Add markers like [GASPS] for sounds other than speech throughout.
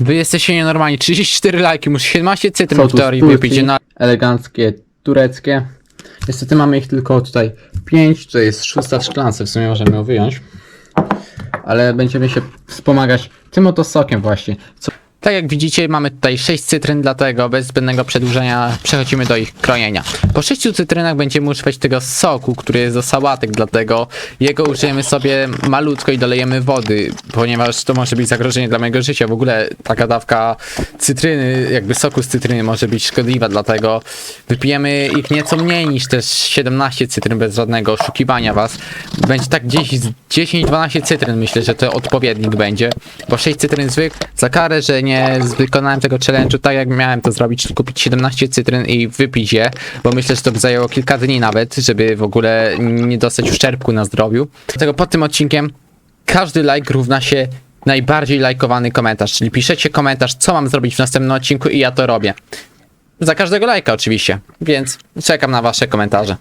Wy jesteście nienormalni. 34 lajki, muszę 17 cytryn w teorii wypić. No, eleganckie, tureckie. Niestety mamy ich tylko tutaj 5, to jest szósta w szklance, w sumie możemy ją wyjąć. Ale będziemy się wspomagać tym oto sokiem właśnie. Co tak jak widzicie, mamy tutaj 6 cytryn, dlatego bez zbędnego przedłużenia przechodzimy do ich krojenia. Po 6 cytrynach będziemy używać tego soku, który jest do sałatek, dlatego jego użyjemy sobie malutko i dolejemy wody, ponieważ to może być zagrożenie dla mojego życia. W ogóle taka dawka cytryny, jakby soku z cytryny może być szkodliwa, dlatego wypijemy ich nieco mniej niż też 17 cytryn bez żadnego oszukiwania was. Będzie tak gdzieś z 10-12 cytryn myślę, że to odpowiednik będzie. Bo 6 cytryn zwykł za karę, że nie wykonałem tego challenge'u tak jak miałem to zrobić, czyli kupić 17 cytryn i wypić je, bo myślę, że to by zajęło kilka dni nawet, żeby w ogóle nie dostać uszczerbku na zdrowiu. Dlatego pod tym odcinkiem każdy like równa się najbardziej lajkowany komentarz, czyli piszecie komentarz, co mam zrobić w następnym odcinku i ja to robię. Za każdego lajka oczywiście, więc czekam na wasze komentarze.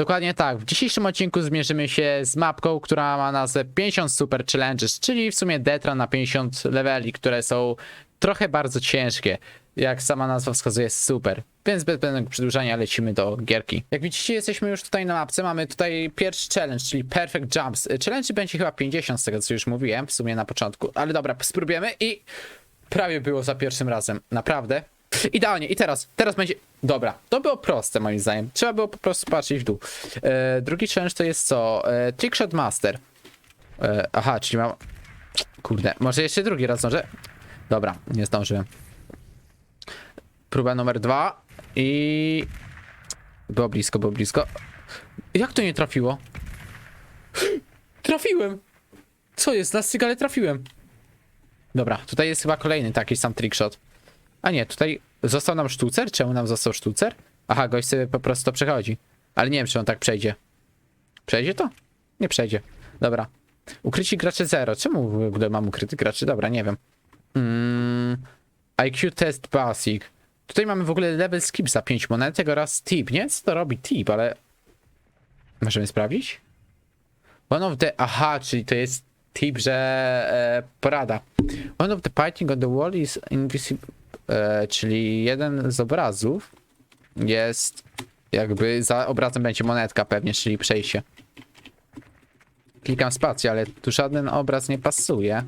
Dokładnie tak. W dzisiejszym odcinku zmierzymy się z mapką, która ma nazwę 50 Super Challenges, czyli w sumie Detra na 50 leveli, które są trochę bardzo ciężkie. Jak sama nazwa wskazuje, jest super. Więc bez zbędnego przedłużania lecimy do gierki. Jak widzicie, jesteśmy już tutaj na mapce. Mamy tutaj pierwszy challenge, czyli Perfect Jumps. Challenge będzie chyba 50 z tego, co już mówiłem w sumie na początku. Ale dobra, spróbujemy i prawie było za pierwszym razem. Naprawdę. Idealnie. I teraz, teraz będzie... Dobra, to było proste moim zdaniem. Trzeba było po prostu patrzeć w dół. E, drugi challenge to jest co? E, Trickshot Master. E, aha, czyli mam... Kurde, może jeszcze drugi raz zdążę? Dobra, nie zdążyłem. Próba numer dwa i... Było blisko, było blisko. Jak to nie trafiło? [GASPS] Trafiłem! Co jest? Na stygale trafiłem. Dobra, tutaj jest chyba kolejny taki sam trickshot. A nie, tutaj został nam sztucer? Czemu nam został sztucer? Aha, gość sobie po prostu to przechodzi. Ale nie wiem, czy on tak przejdzie. Przejdzie to? Nie przejdzie. Dobra. Ukryci gracze 0. Czemu w ogóle mam ukryty graczy? Dobra, nie wiem. Mm, IQ test basic. Tutaj mamy w ogóle level skip za 5 monetek oraz tip. Nie co to robi tip, ale... Możemy sprawdzić? One of the... Aha, czyli to jest tip, że... E, porada. One of the painting on the wall is invisible... E, czyli jeden z obrazów jest jakby za obrazem będzie monetka pewnie, czyli przejście. Klikam spację, ale tu żaden obraz nie pasuje.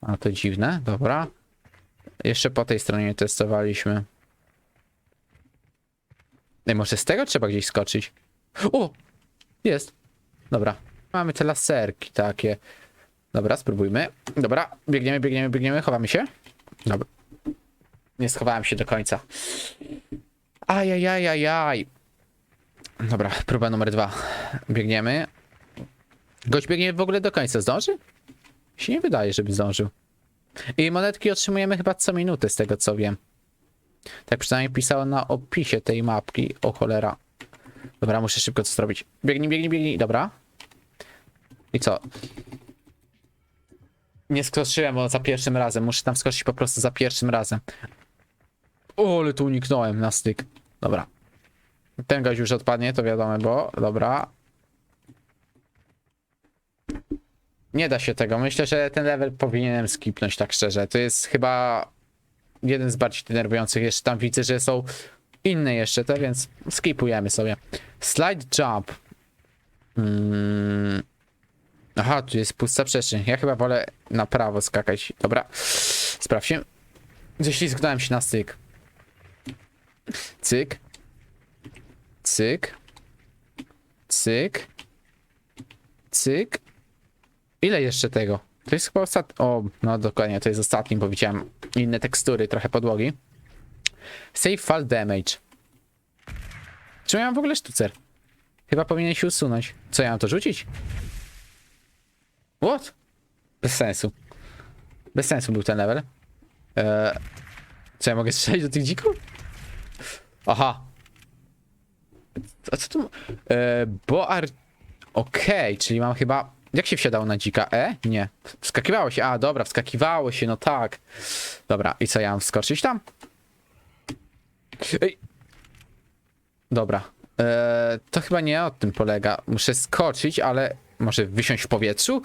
A to dziwne, dobra. Jeszcze po tej stronie testowaliśmy. Ej, może z tego trzeba gdzieś skoczyć? O! Jest. Dobra. Mamy te laserki takie. Dobra, spróbujmy. Dobra, biegniemy, biegniemy, biegniemy, chowamy się. Dobra. Nie schowałem się do końca. Ajajajajaj. Dobra, próba numer dwa. Biegniemy. Gość biegnie w ogóle do końca. Zdąży? Się nie wydaje, żeby zdążył. I monetki otrzymujemy chyba co minutę, z tego co wiem. Tak przynajmniej pisało na opisie tej mapki. O cholera. Dobra, muszę szybko to zrobić. Biegnij, biegnij, biegnij. Dobra. I co? Nie skoczyłem bo za pierwszym razem. Muszę tam skoczyć po prostu za pierwszym razem. O, ale tu uniknąłem na styk. Dobra. Ten gość już odpadnie, to wiadomo, bo... Dobra. Nie da się tego. Myślę, że ten level powinienem skipnąć, tak szczerze. To jest chyba jeden z bardziej denerwujących. Jeszcze tam widzę, że są inne jeszcze te, więc skipujemy sobie. Slide jump. Mm. Aha, tu jest pusta przestrzeń. Ja chyba wolę na prawo skakać. Dobra. Sprawdźmy. Ześlizgnąłem się na styk. Cyk. Cyk. Cyk. Cyk. Ile jeszcze tego? To jest chyba ostatni. O, no dokładnie, to jest ostatni, bo widziałem inne tekstury, trochę podłogi. Save fall damage. Czy mam w ogóle sztucer? Chyba powinien się usunąć. Co ja mam to rzucić? What? Bez sensu. Bez sensu był ten level. Eee, co ja mogę strzelić do tych dzików? Aha. A co tu... E, Boar... Okej, czyli mam chyba... Jak się wsiadało na dzika? E? Nie. Wskakiwało się. A, dobra, wskakiwało się, no tak. Dobra, i co, ja mam wskoczyć tam? Ej! Dobra. E, to chyba nie o tym polega. Muszę skoczyć, ale może wysiąść w powietrzu?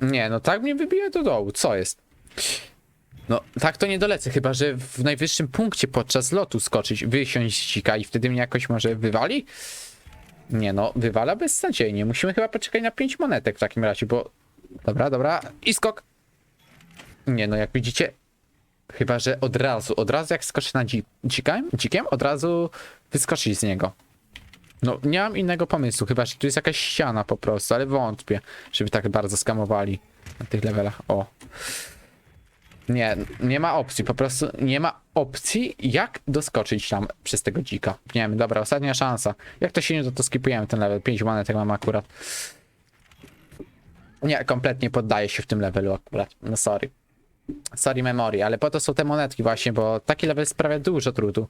Nie, no tak mnie wybije do dołu. Co jest? No, tak to nie dolecę, chyba że w najwyższym punkcie podczas lotu skoczyć, wysiąść z dzika i wtedy mnie jakoś może wywali? Nie no, wywala beznadziejnie. Musimy chyba poczekać na 5 monetek w takim razie, bo... Dobra, dobra. I skok! Nie no, jak widzicie, chyba że od razu, od razu jak skoczy na dzi dzikiem, dzikiem, od razu wyskoczyć z niego. No, nie mam innego pomysłu, chyba że tu jest jakaś ściana po prostu, ale wątpię, żeby tak bardzo skamowali na tych levelach. O. Nie, nie ma opcji, po prostu nie ma opcji, jak doskoczyć tam przez tego dzika. Nie wiem, dobra, ostatnia szansa. Jak to się nie da, to skipujemy ten level. 5 monetek mam akurat. Nie, kompletnie poddaję się w tym levelu akurat. No sorry. Sorry memory, ale po to są te monetki właśnie, bo taki level sprawia dużo trudu.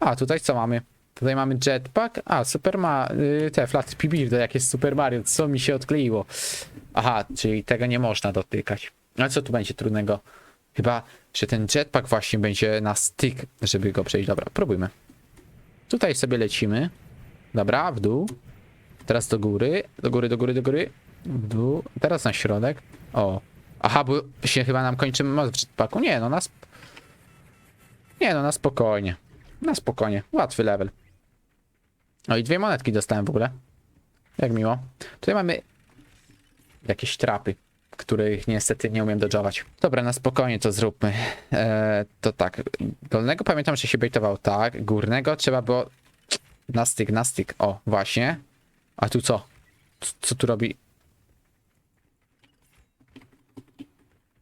A, tutaj co mamy? Tutaj mamy jetpack. A, super ma... y, te flat to jak jest Super Mario, co mi się odkleiło. Aha, czyli tego nie można dotykać. A co tu będzie trudnego? Chyba, że ten jetpack właśnie będzie na styk, żeby go przejść. Dobra, próbujmy. Tutaj sobie lecimy. Dobra, w dół. Teraz do góry. Do góry, do góry, do góry. W dół. Teraz na środek. O. Aha, bo się chyba nam kończy moc w jetpacku. Nie, no nas... Nie, no na spokojnie. Na spokojnie. Łatwy level. O i dwie monetki dostałem w ogóle. Jak miło. Tutaj mamy jakieś trapy, których niestety nie umiem dodżować. Dobra, na spokojnie to zróbmy. Eee, to tak. Dolnego pamiętam, że się bejtował tak. Górnego trzeba było na styk, na styk. O, właśnie. A tu co? C- Co tu robi?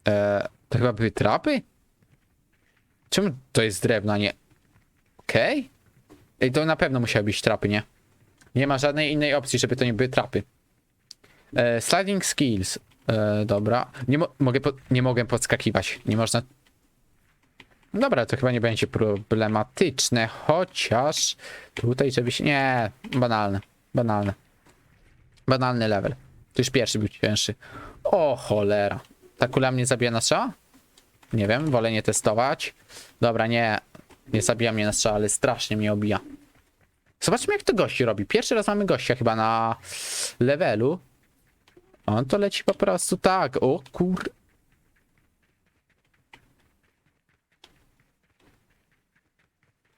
Eee, to chyba były trapy? Czemu to jest drewno, a nie... Okej? Ej, to na pewno musiały być trapy, nie? Nie ma żadnej innej opcji, żeby to nie były trapy. E, sliding skills. E, dobra. Nie, mo mogę nie mogę podskakiwać. Nie można. Dobra, to chyba nie będzie problematyczne, chociaż tutaj żeby się... Nie, banalne. Banalne. Banalny level. To już pierwszy był cięższy. O cholera. Ta kula mnie zabija na strzała? Nie wiem, wolę nie testować. Dobra, nie. Nie zabija mnie na strzał, ale strasznie mnie obija. Zobaczmy jak to gości robi. Pierwszy raz mamy gościa chyba na levelu. On to leci po prostu tak. O kur...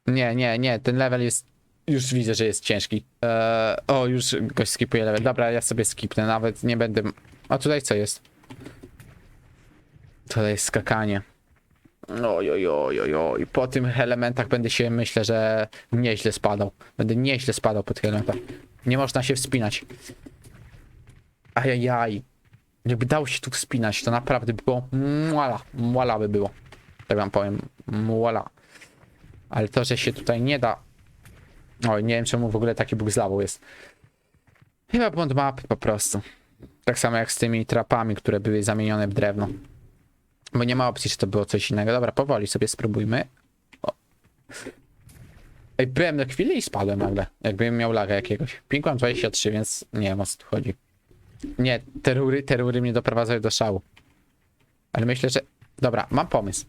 Nie, nie, nie. Ten level jest... Już widzę, że jest ciężki. Eee, o, już gość skipuje level. Dobra, ja sobie skipnę. Nawet nie będę... A tutaj co jest? Tutaj jest skakanie. Oj, oj, oj, oj. Po tych elementach będę się, myślę, że nieźle spadał. Będę nieźle spadał po tych elementach. Nie można się wspinać. Ajajaj. Jakby dało się tu wspinać, to naprawdę by było muala. Muala by było. Tak wam powiem. Muala. Ale to, że się tutaj nie da... Oj, nie wiem czemu w ogóle taki bóg zlawą jest. Chyba błąd mapy po prostu. Tak samo jak z tymi trapami, które były zamienione w drewno. Bo nie ma opcji, czy to było coś innego. Dobra, powoli sobie spróbujmy. O. Ej, byłem na chwilę i spadłem nagle. Jakbym miał laga jakiegoś. Ping mam 23, więc nie wiem o co tu chodzi. Nie, te rury, te rury mnie doprowadzają do szału. Ale myślę, że... Dobra, mam pomysł.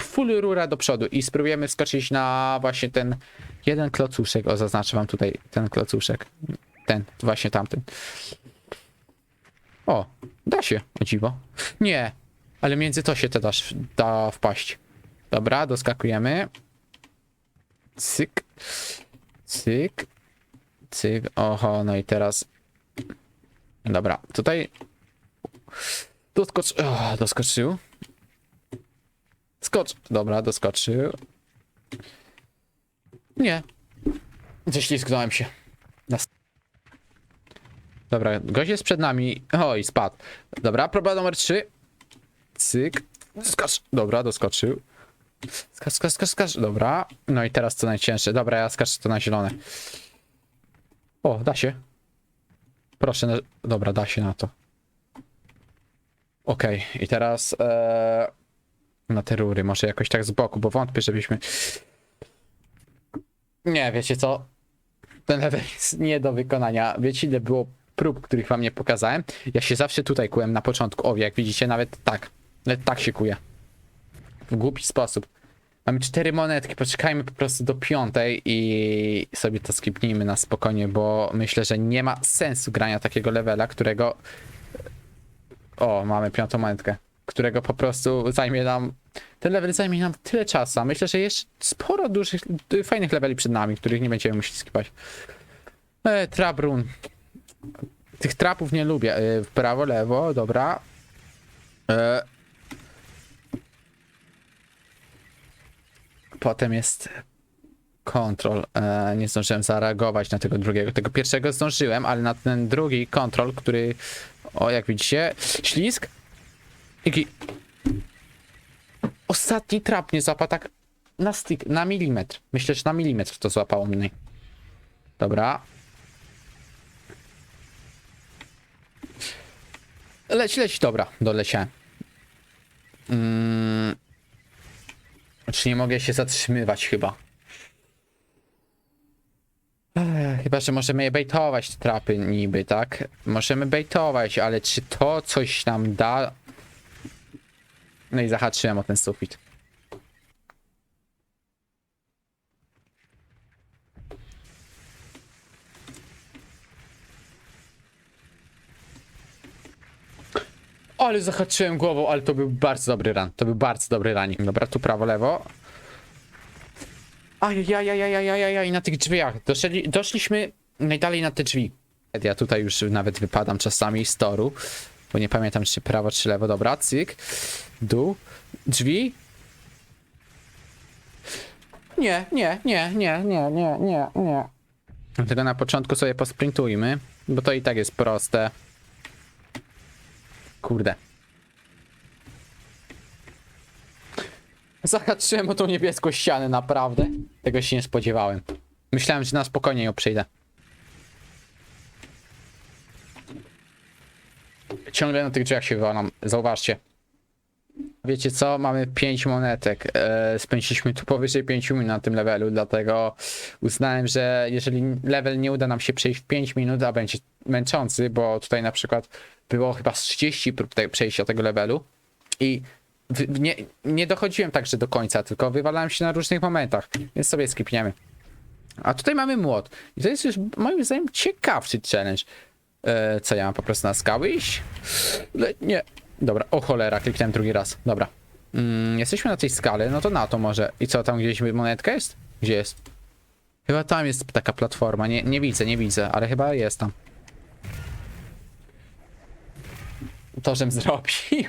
Full rura do przodu i spróbujemy wskoczyć na właśnie ten jeden klocuszek. O, zaznaczę wam tutaj ten klocuszek. Ten, właśnie tamten. O, da się, o dziwo. Nie, ale między to się to da wpaść. Dobra, doskakujemy. Cyk. Cyk. Cyk. Oho, no i teraz. Dobra, tutaj. Doskocz. O, doskoczył. Skocz. Dobra, doskoczył. Nie. Ześlizgnąłem się. Dobra, gość jest przed nami. Oj, spadł. Dobra, próba numer 3. Cyk. Skacz. Dobra, doskoczył. Skacz, skacz, skacz, skacz. Dobra. No i teraz co najcięższe. Dobra, ja skaczę to na zielone. O, da się. Proszę, na... dobra, da się na to. Okej, i teraz e... na te rury, może jakoś tak z boku, bo wątpię, żebyśmy... Nie, wiecie co? ten level jest nie do wykonania. Wiecie, ile było prób, których wam nie pokazałem? Ja się zawsze tutaj kułem na początku. O, jak widzicie, nawet tak. Nawet tak się kuję. W głupi sposób. Mamy cztery monetki, poczekajmy po prostu do piątej i sobie to skipnijmy na spokojnie, bo myślę, że nie ma sensu grania takiego levela, którego... O, mamy piątą monetkę. Którego po prostu zajmie nam... Ten level zajmie nam tyle czasu. a Myślę, że jeszcze sporo dużych, fajnych leveli przed nami, których nie będziemy musieli skipać. E, trap run. Tych trapów nie lubię. E, w prawo, lewo, dobra. E, Potem jest kontrol. E, nie zdążyłem zareagować na tego drugiego. Tego pierwszego zdążyłem, ale na ten drugi kontrol, który. O, jak widzicie, ślizg. I ki- Ostatni trap nie złapał tak na stick, na milimetr. Myślę, że na milimetr to złapało mnie. Dobra. Leć, leć, dobra, doleciałem. Mm. Czy nie mogę się zatrzymywać chyba? Chyba, że możemy je baitować te trapy niby, tak? Możemy baitować, ale czy to coś nam da? No i zahaczyłem o ten sufit. Ale zahaczyłem głową, ale to był bardzo dobry run. To był bardzo dobry running. Dobra, tu prawo, lewo. Ajajajajajajajaj, na tych drzwiach. Doszli, doszliśmy najdalej na te drzwi. Ja tutaj już nawet wypadam czasami z toru, bo nie pamiętam czy prawo, czy lewo. Dobra, cyk. Dół. Drzwi. Nie, nie, nie, nie, nie, nie, nie, nie. Na początku sobie posprintujmy, bo to i tak jest proste. Kurde. Zahaczyłem o tą niebieską ścianę, naprawdę. Tego się nie spodziewałem. Myślałem, że na spokojnie ją przejdę. Ciągle na tych drzwiach się wywalam. Zauważcie. Wiecie co? Mamy 5 monetek. Eee, spędziliśmy tu powyżej 5 minut na tym levelu, dlatego uznałem, że jeżeli level nie uda nam się przejść w 5 minut, a będzie męczący, bo tutaj na przykład było chyba z 30 prób przejścia tego levelu i nie, nie dochodziłem także do końca, tylko wywalałem się na różnych momentach, więc sobie skipniemy. A tutaj mamy młot. I to jest już moim zdaniem ciekawszy challenge. E, co ja mam po prostu na skały iść? Nie. Dobra, o cholera, kliknąłem drugi raz. Dobra. Mm, jesteśmy na tej skale, no to na to może. I co, tam gdzieś monetka jest? Gdzie jest? Chyba tam jest taka platforma. Nie, nie widzę, nie widzę, ale chyba jest tam. To, żem zrobił.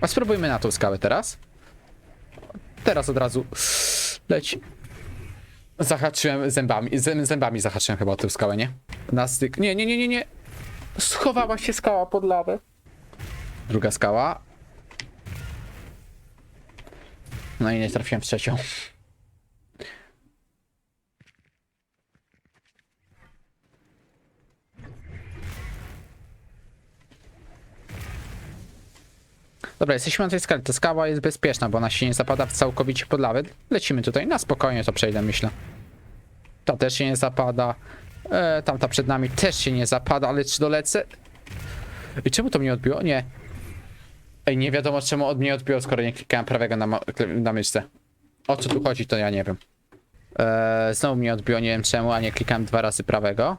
A spróbujmy na tą skałę teraz. Teraz od razu leć. Zahaczyłem zębami, zę- zębami zahaczyłem chyba o tę skałę, nie? Na styk. Nie, nie, nie, nie, nie. Schowała się skała pod lawę. Druga skała. No i nie trafiłem w trzecią. Dobra, jesteśmy na tej skale. Ta skała jest bezpieczna, bo ona się nie zapada w całkowicie pod lawę. Lecimy tutaj, na spokojnie to przejdę, myślę. Ta też się nie zapada. E, tamta przed nami też się nie zapada, ale czy dolecę? I czemu to mnie odbiło? Nie. Ej, nie wiadomo czemu od mnie odbiło, skoro nie klikałem prawego na, na myszce. O co tu chodzi, to ja nie wiem. E, znowu mnie odbiło, nie wiem czemu, a nie klikałem dwa razy prawego.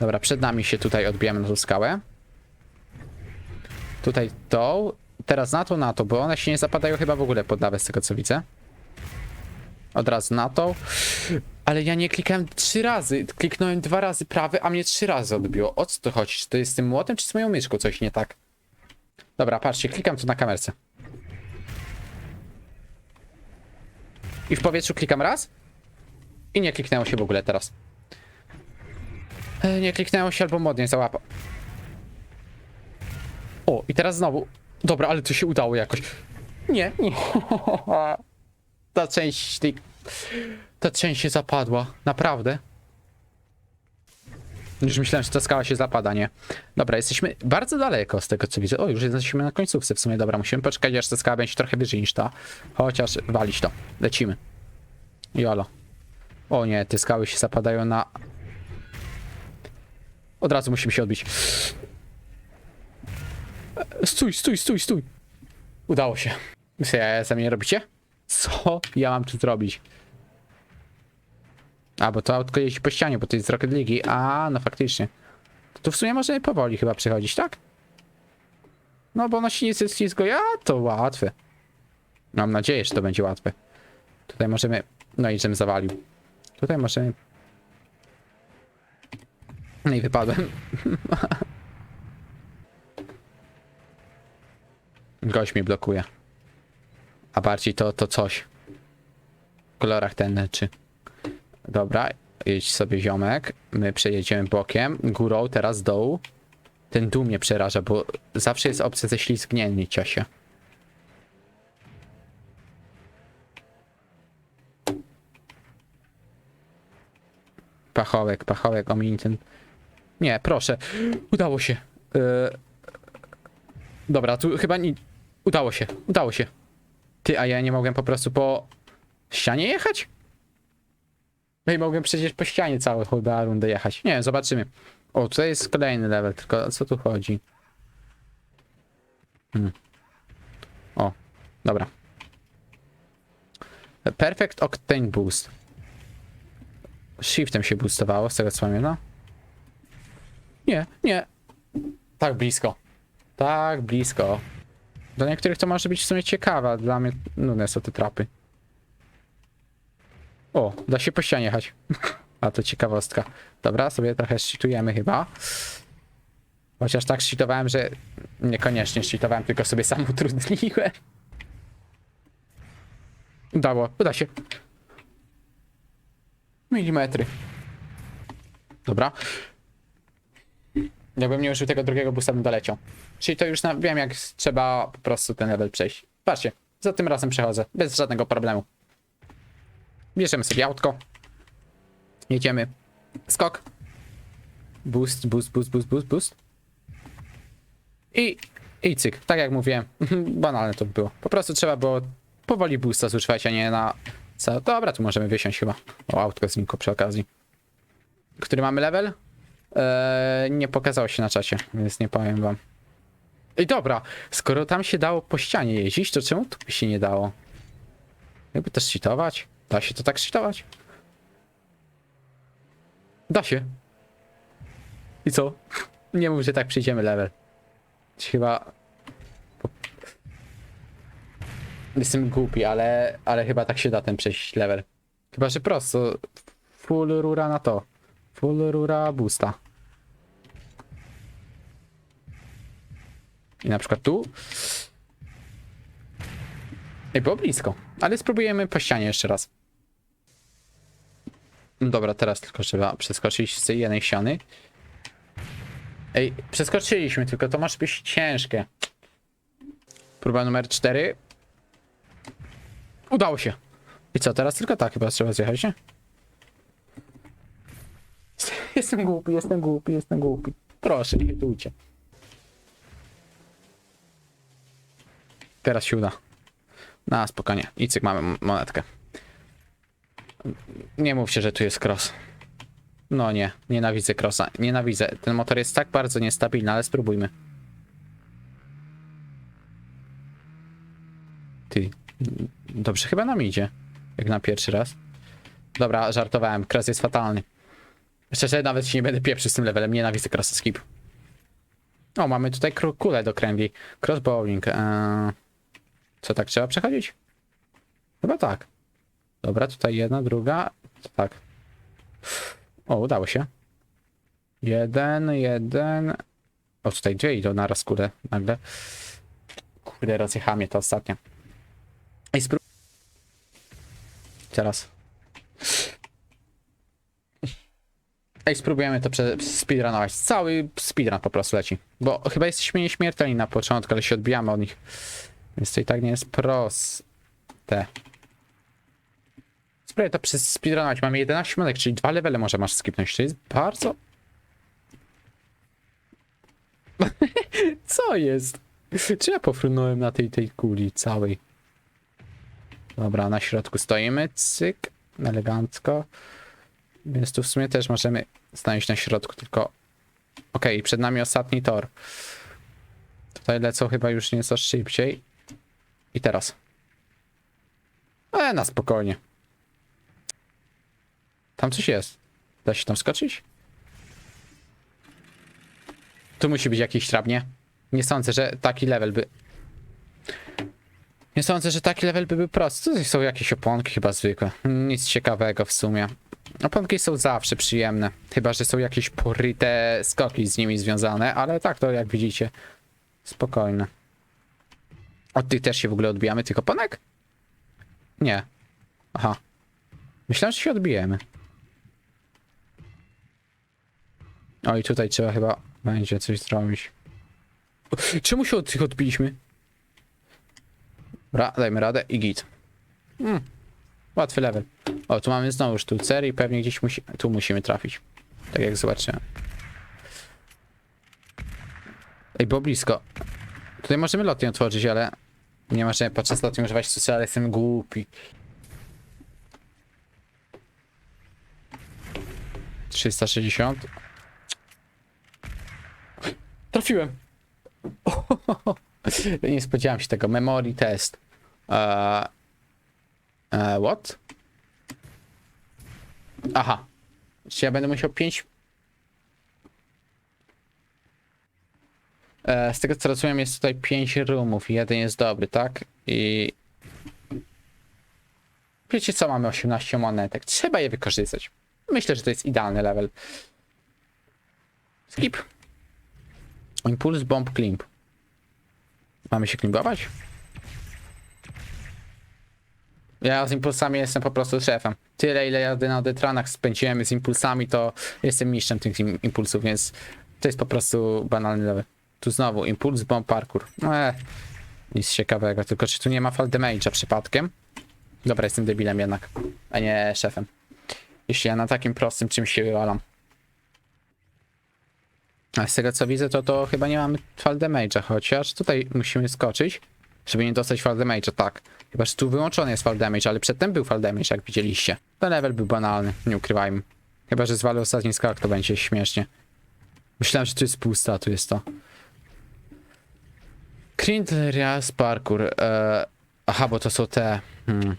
Dobra, przed nami się tutaj odbijamy na tą skałę. Tutaj tą. Teraz na to, na to, bo one się nie zapadają chyba w ogóle pod lawę z tego co widzę. Od razu na to. Ale ja nie klikałem trzy razy. Kliknąłem dwa razy prawy, a mnie trzy razy odbiło. O co to chodzi? Czy to jest z tym młotem, czy z moją myszką coś nie tak? Dobra, patrzcie, klikam tu na kamerce. I w powietrzu klikam raz. I nie kliknęło się w ogóle teraz. E, Nie kliknęło się albo mod nie załapał. O, i teraz znowu. Dobra, ale to się udało jakoś. Nie, nie. [LAUGHS] Ta część. Ta część się zapadła. Naprawdę. Już myślałem, że ta skała się zapada, nie? Dobra, jesteśmy bardzo daleko z tego, co widzę. O, już jesteśmy na końcówce w sumie. Dobra, musimy poczekać, aż ta skała będzie trochę wyżej niż ta. Chociaż walić to. Lecimy. Jolo. O nie, te skały się zapadają na... Od razu musimy się odbić. Stój, stój, stój, stój. Udało się. Co ja za mnie robicie? Co ja mam tu zrobić? A, bo to autko jeździ po ścianie, bo to jest z Rocket League. A, no faktycznie. Tu w sumie możemy powoli chyba przechodzić, tak? No, bo ono się nie ślizgo, ja to łatwe. Mam nadzieję, że to będzie łatwe. Tutaj możemy... No i żem zawalił. Tutaj możemy... No i wypadłem. [LAUGHS] Gość mi blokuje. A bardziej to, to coś. W kolorach ten czy. Dobra, jedź sobie ziomek. My przejedziemy bokiem. Górą, teraz dołu. Ten dół mnie przeraża, bo zawsze jest opcja ze ślizgnięcia się. Pachołek, pachołek, omiń ten... Nie, proszę. Udało się. Yy... Dobra, tu chyba nie... Udało się, udało się. Ty, a ja nie mogłem po prostu po ścianie jechać? No i mogłem przecież po ścianie całą chyba rundę jechać. Nie zobaczymy. O, tutaj jest kolejny level, tylko o co tu chodzi? Hmm. O, dobra. Perfect Octane Boost. Shiftem się boostowało, z tego co pamiętam. Nie, nie. Tak blisko. Tak blisko. Dla niektórych to może być w sumie ciekawe, dla mnie nudne są te trapy. O, da się po ścianie jechać. [LAUGHS] A to ciekawostka. Dobra, sobie trochę cheatujemy chyba. Chociaż tak cheatowałem, że niekoniecznie cheatowałem, tylko sobie sam [LAUGHS] utrudniłem. Udało, uda się. Milimetry. Dobra. Jakbym nie użył tego drugiego boosta, bym doleciał. Czyli to już na, wiem, jak trzeba po prostu ten level przejść. Patrzcie, za tym razem przechodzę, bez żadnego problemu. Bierzemy sobie autko. Jedziemy. Skok. Boost, boost, boost, boost, boost, boost. I, i cyk. Tak jak mówiłem, [LAUGHS] banalne to było. Po prostu trzeba było powoli boosta zużywać, a nie na... Co? Dobra, tu możemy wysiąść chyba. O, autko znikło przy okazji. Który mamy level? Eee, nie pokazało się na czacie, więc nie powiem wam. Ej, dobra, skoro tam się dało po ścianie jeździć, to czemu tu by się nie dało? Jakby też cheatować? Da się to tak cheatować? Da się. I co? Nie mów, że tak przyjdziemy level. Chyba... Jestem głupi, ale, ale chyba tak się da ten przejść level. Chyba, że prosto. Full rura na to. Full rura boosta. I na przykład tu. Ej, było blisko. Ale spróbujemy po ścianie jeszcze raz. Dobra, teraz tylko trzeba przeskoczyć z tej jednej ściany. Ej, przeskoczyliśmy, tylko to może być ciężkie. Próba numer 4. Udało się. I co, teraz tylko tak chyba trzeba zjechać, nie? [LAUGHS] Jestem głupi, jestem głupi, jestem głupi. Proszę, nie hitujcie. Teraz się uda. Na spokojnie. I cyk, mamy monetkę. Nie mówcie, że tu jest cross. No nie, nienawidzę crossa. Nienawidzę. Ten motor jest tak bardzo niestabilny, ale spróbujmy. Ty. Dobrze chyba nam idzie. Jak na pierwszy raz. Dobra, żartowałem. Cross jest fatalny. Szczerze, nawet się nie będę pieprzył z tym levelem. Nienawidzę crossa skip. O, mamy tutaj kulę do kręgli. Cross bowling. Eee... Co tak trzeba przechodzić? Chyba tak. Dobra, tutaj jedna, druga. Tak. O, udało się. Jeden, jeden. O, tutaj dwie idą na raz kurde, nagle. Kurde, rozjechała mnie to ostatnio. Ej, spró... Teraz. Ej, spróbujemy to speedrunować. Cały speedrun po prostu leci. Bo chyba jesteśmy nieśmiertelni na początku, ale się odbijamy od nich. Więc to i tak nie jest proste. Spróbuję to przez speedrunować. Mamy 11 monek, czyli dwa levele może masz skipnąć. To jest bardzo... [LAUGHS] Co jest? Czy ja pofrunąłem na tej, tej kuli całej? Dobra, na środku stoimy. Cyk. Elegancko. Więc tu w sumie też możemy stanąć na środku, tylko... Okej, przed nami ostatni tor. Tutaj lecą chyba już nieco szybciej. I teraz. E, na spokojnie. Tam coś jest. Da się tam skoczyć? Tu musi być jakiś trap, nie? Nie sądzę, że taki level by... Nie sądzę, że taki level by był prosty. Tutaj są jakieś oponki chyba zwykłe. Nic ciekawego w sumie. Oponki są zawsze przyjemne. Chyba, że są jakieś poryte skoki z nimi związane, ale tak to jak widzicie. Spokojne. Od tych też się w ogóle odbijamy, tych oponek? Nie. Aha. Myślałem, że się odbijemy. O i tutaj trzeba chyba będzie coś zrobić. Czemu się od tych odbiliśmy? Ra, dajmy radę i git. Hmm. Łatwy level. O, tu mamy znowu sztucer i pewnie gdzieś musi, tu musimy trafić. Tak jak zobaczyłem. Ej, było blisko. Tutaj możemy lotnie otworzyć, ale nie ma że podczas lotni używać sztucer, ale jestem głupi. 360. Trafiłem. [LAUGHS] Nie spodziewałem się tego. Memory test. Eee, eee, what? Aha. Czy ja będę musiał 5. Eee, z tego co rozumiem, jest tutaj 5 roomów. i Jeden jest dobry, tak? I. Wiecie co, mamy 18 monetek. Trzeba je wykorzystać. Myślę, że to jest idealny level. Skip. Impuls, bomb, klimp. Mamy się klimbować? Ja z impulsami jestem po prostu szefem. Tyle ile jazdy na detranach spędziłem z impulsami, to jestem mistrzem tych im impulsów, więc to jest po prostu banalny level. Tu znowu impuls, bomb, parkour. Eee, nic ciekawego, tylko czy tu nie ma fall damage'a przypadkiem? Dobra, jestem debilem jednak, a nie szefem. Jeśli ja na takim prostym czymś się wywalam. A z tego co widzę, to to chyba nie mamy fall damage'a, chociaż tutaj musimy skoczyć, żeby nie dostać fall damage'a, tak. Chyba, że tu wyłączony jest fall damage, ale przedtem był fall damage, jak widzieliście. Ten level był banalny, nie ukrywajmy. Chyba, że zwalę ostatni skok, to będzie śmiesznie. Myślałem, że tu jest pusta, a tu jest to. Krindlerias parkour. E... Aha, bo to są te... Hmm.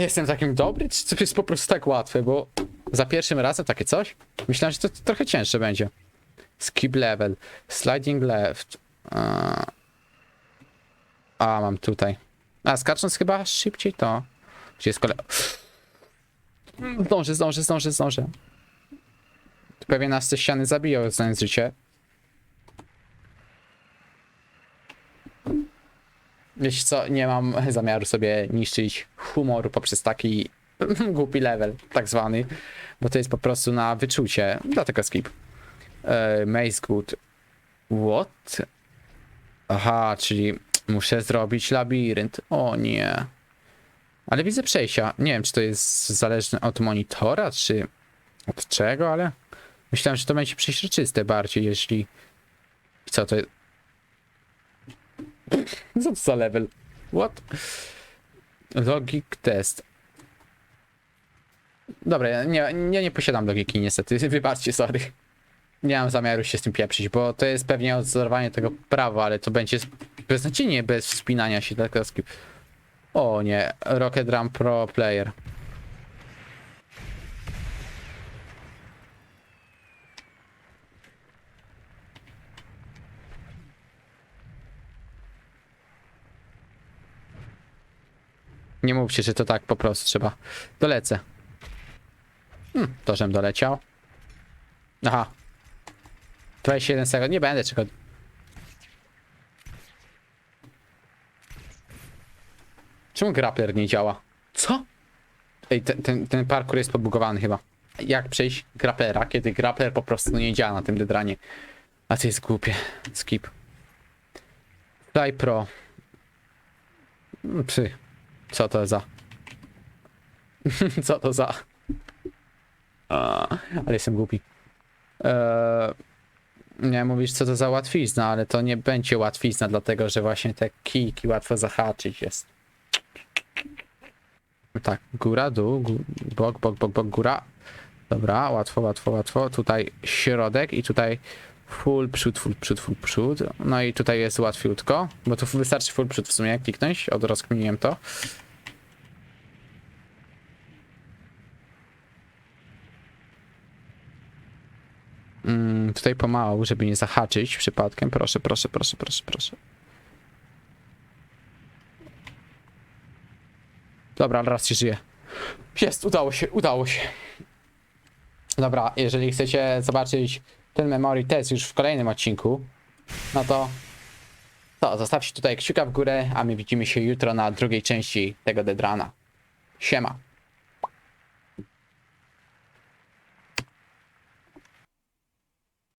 Jestem takim dobry, czy to jest po prostu tak łatwe, bo za pierwszym razem takie coś? Myślałem, że to trochę cięższe będzie. Skip level, sliding left. A, a mam tutaj. A, skacząc chyba szybciej to. Gdzie jest kolej? Zdążę, zdążę, zdążę, zdążę. Pewnie nas te ściany zabiją, znając życie. Wiesz co, nie mam zamiaru sobie niszczyć humoru poprzez taki [LAUGHS] głupi level, tak zwany, bo to jest po prostu na wyczucie, dlatego skip. E, Maze Good. What? Aha, czyli muszę zrobić labirynt. O nie. Ale widzę przejścia. Nie wiem, czy to jest zależne od monitora, czy od czego, ale myślałem, że to będzie przeźroczyste bardziej, jeśli... Co to jest? [LAUGHS] Co to za level? What? Logic test. Dobra, ja nie, nie, nie posiadam logiki niestety, [LAUGHS] wybaczcie, sorry. Nie mam zamiaru się z tym pieprzyć, bo to jest pewnie odzorowanie tego prawa, ale to będzie beznadziejnie bez wspinania się klaski. O nie, Rocket Drum Pro Player. Nie mówcie, że to tak po prostu trzeba. Dolecę. Hmm, to żem doleciał. Aha. 21 sekund, nie będę czekał. Czemu grappler nie działa? Co? Ej, ten, ten, ten parkour jest pobugowany chyba. Jak przejść grapplera, kiedy grappler po prostu nie działa na tym dedranie? A to jest głupie. Skip. Fly Pro. Mm, Psy. Co to za? Co to za? A, ale jestem głupi. Eee, nie mówisz co to za łatwizna, ale to nie będzie łatwizna, dlatego że właśnie te kijki łatwo zahaczyć jest. Tak, góra, dół, bok, bok, bok, bok, góra. Dobra, łatwo, łatwo, łatwo. Tutaj środek i tutaj full przód, full przód, full przód. No i tutaj jest łatwiutko, bo tu wystarczy full przód w sumie kliknąć. Od rozkminiłem to. Mm, tutaj pomału, żeby nie zahaczyć przypadkiem. Proszę, proszę, proszę, proszę, proszę. Dobra, raz się żyje. Jest, udało się, udało się. Dobra, jeżeli chcecie zobaczyć ten memory test już w kolejnym odcinku, no to to zostawcie tutaj kciuka w górę, a my widzimy się jutro na drugiej części tego Dedrana. Siema.